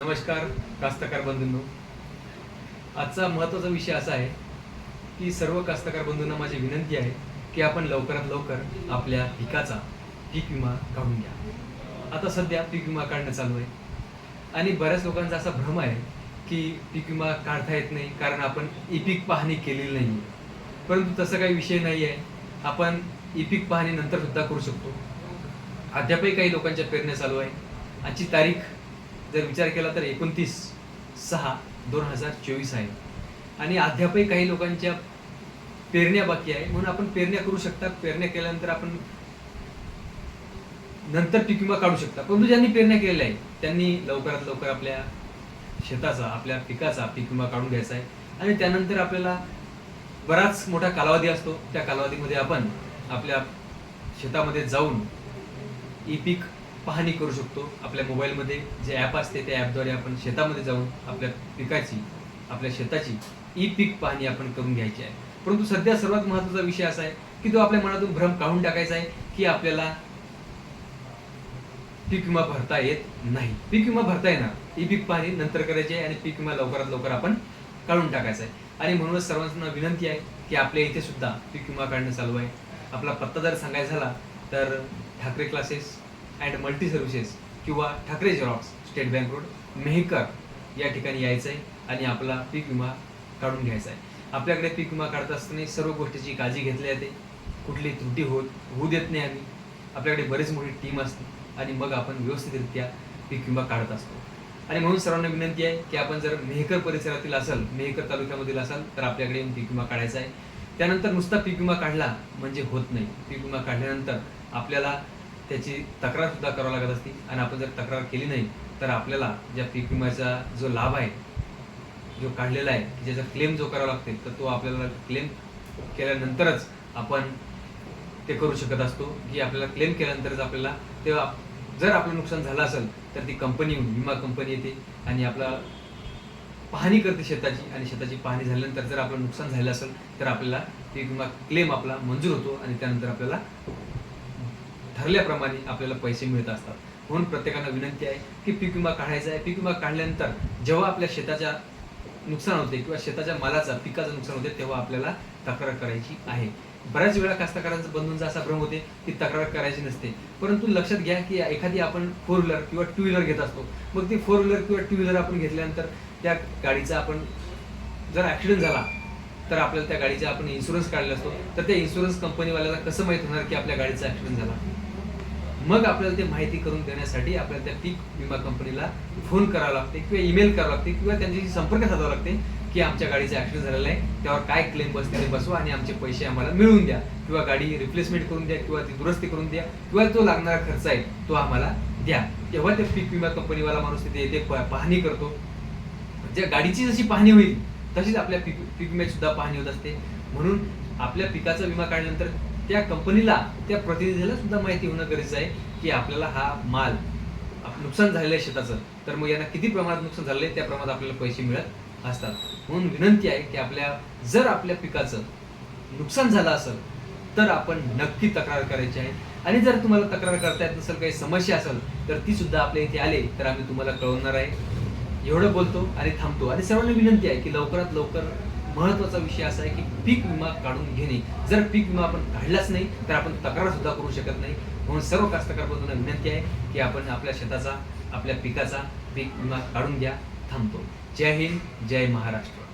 नमस्कार कास्तकार बंधूंनो. आजचा महत्त्वाचा विषय असा आहे की सर्व कास्तकार बंधूंना माझी विनंती आहे की आपण लवकरात लवकर आपल्या पिकाचा पीक विमा काढून घ्या. आता सध्या पीक विमा काढणं चालू आहे. आणि बऱ्याच लोकांचा असा भ्रम आहे की पीक विमा काढता येत नाही कारण आपण ई पाहणी केलेली नाही आहे परंतु तसं काही विषय नाही आहे आपण ई पीक पाहणी नंतर सुद्धा करू शकतो. अद्यापही काही लोकांच्या पेरण्या चालू आहे. आजची तारीख जर विचार केला तर एकोणतीस सहा दोन हजार चोवीस आहे. आणि अद्यापही काही लोकांच्या पेरण्या बाकी आहे. म्हणून आपण पेरण्या करू शकता. पेरण्या केल्यानंतर आपण नंतर पीक विमा काढू शकता. परंतु ज्यांनी पेरण्या केलेल्या आहे त्यांनी लवकरात लवकर आपल्या शेताचा आपल्या पिकाचा पीक विमा काढून घ्यायचा आहे. आणि त्यानंतर आपल्याला बराच मोठा कालावधी असतो. त्या कालावधीमध्ये आपण आपल्या शेतामध्ये जाऊन ई पीक पाहणी करू शकतो. आपल्या मोबाईलमध्ये जे ॲप असते त्या ॲपद्वारे आपण शेतामध्ये जाऊन आपल्या पिकाची आपल्या शेताची ई पीक पाहणी आपण करून घ्यायची आहे. परंतु सध्या सर्वात महत्त्वाचा विषय असा आहे की तो आपल्या मनातून भ्रम काढून टाकायचा आहे की आपल्याला पीक विमा भरता येत नाही. पीक विमा भरता येणार. ई पीक पाहणी नंतर करायची आहे आणि पीक विमा लवकरात लवकर आपण काढून टाकायचा आहे. आणि म्हणूनच सर्वांना विनंती आहे की आपल्या इथे सुद्धा पीक विमा काढणं चालू आहे. आपला पत्ता जर सांगायचा झाला तर Thackeray classes and multi services किंवा Thackeray xerox state bank road Mehkar या ठिकाणी यायचं आहे आणि आपला पीक विमा काढून घ्यायचा आहे आपल्याकडे पीक विमा काढत असताना सर्व गोष्टीची काळजी घेतली जाते. कुठली त्रुटी होत होऊ देत नाही आम्ही. आपल्याकडे बरीच मोठी टीम असते आणि मग आपण व्यवस्थितरित्या पीक विमा काढत असतो. आणि म्हणून सर्वांना विनंती आहे की आपण जर मेहकर परिसरातील असाल मेहकर तालुक्यामधील असाल तर आपल्याकडे पीक विमा काढायचा आहे त्यानंतर नुसता पीक विमा काढला म्हणजे होत नाही. पीक विमा काढल्यानंतर आपल्याला त्याची तक्रार सुद्धा करावी लागत असते. आणि आपण जर तक्रार केली नाही तर आपल्याला ज्या पीक विम्याचा जो लाभ आहे जो काढलेला आहे की ज्याचा क्लेम जो करावा लागते तर तो आपल्याला क्लेम केल्यानंतरच आपण ते करू शकत असतो. की आपल्याला क्लेम केल्यानंतरच आपल्याला ते जर आपलं नुकसान झालं असेल तर ती कंपनी येऊन विमा कंपनी येते. आणि आपला पाहणी करते शेताची. आणि शेताची पाहणी झाल्यानंतर जर आपलं नुकसान झालं असेल तर आपल्याला पीक विमा क्लेम आपला मंजूर होतो. आणि त्यानंतर आपल्याला ठरल्याप्रमाणे आपल्याला पैसे मिळत असतात. म्हणून प्रत्येकाला विनंती आहे की पीक विमा काढायचा आहे. पीक विमा काढल्यानंतर जेव्हा आपल्या शेताच्या नुकसान होते किंवा शेताच्या मालाचा पिकाचं नुकसान होते तेव्हा आपल्याला तक्रार करायची आहे. बऱ्याच वेळा कास्तकारांचा बंधूंचा असा भ्रम होते की तक्रार करायची नसते. परंतु लक्षात घ्या की एखादी आपण फोर व्हीलर किंवा टू व्हीलर घेत असतो. मग ती फोर व्हीलर किंवा टू व्हीलर आपण घेतल्यानंतर त्या गाडीचा आपण जर ॲक्सिडेंट झाला तर आपल्याला त्या गाडीचा आपण इन्शुरन्स काढला असतो. तर त्या इन्शुरन्स कंपनीवाल्याला कसं माहीत होणार की आपल्या गाडीचा ॲक्सिडेंट झाला? मग आपल्याला ते माहिती करून देण्यासाठी आपल्याला त्या पीक विमा कंपनीला फोन करावा लागते किंवा ईमेल करावं लागते किंवा त्यांच्याशी संपर्क साधावा लागते की आमच्या गाडीचा ॲक्सिडेंट झालेला आहे त्यावर काय क्लेम बसते ते बसवा आणि आमचे पैसे आम्हाला मिळवून द्या. किंवा गाडी रिप्लेसमेंट करून द्या किंवा ती दुरुस्ती करून द्या किंवा जो लागणारा खर्च आहे तो आम्हाला द्या. तेव्हा ते पीक विमा कंपनीवाला माणूस तिथे येते पाहणी करतो. ज्या गाडीची जशी पाहणी होईल तशीच आपल्या पीक पीक विम्याची सुद्धा पाहणी होत असते. म्हणून आपल्या पिकाचा विमा काढल्यानंतर त्या कंपनीला त्या प्रतिनिधीला सुद्धा माहिती होणं गरजेचं आहे की आपल्याला हा माल आप- नुकसान झालेलं आहे शेताचं तर मग यांना किती प्रमाणात नुकसान झालेलं आहे त्या प्रमाणात आपल्याला पैसे मिळत असतात. म्हणून विनंती आहे की आपल्या जर आपल्या पिकाचं नुकसान झालं असेल तर आपण नक्की तक्रार करायची आहे. आणि जर तुम्हाला तक्रार करता येत नसेल काही समस्या असेल तर ती सुद्धा आपल्या इथे आले तर आम्ही तुम्हाला कळवणार आहे. एवढं बोलतो आणि थांबतो. आणि सर्वांना विनंती आहे की लवकरात लवकर महत्त्वाचा विषय असा आहे की पीक विमा काढून घेणे. जर पीक विमा आपण काढलाच नाही तर आपण तक्रार सुद्धा करू शकत नाही. म्हणून सर्व कास्तकार बंधूंना विनंती आहे की आपण आपल्या शेताचा आपल्या पिकाचा पीक विमा काढून घ्या. थांबतो. जय हिंद जय महाराष्ट्र.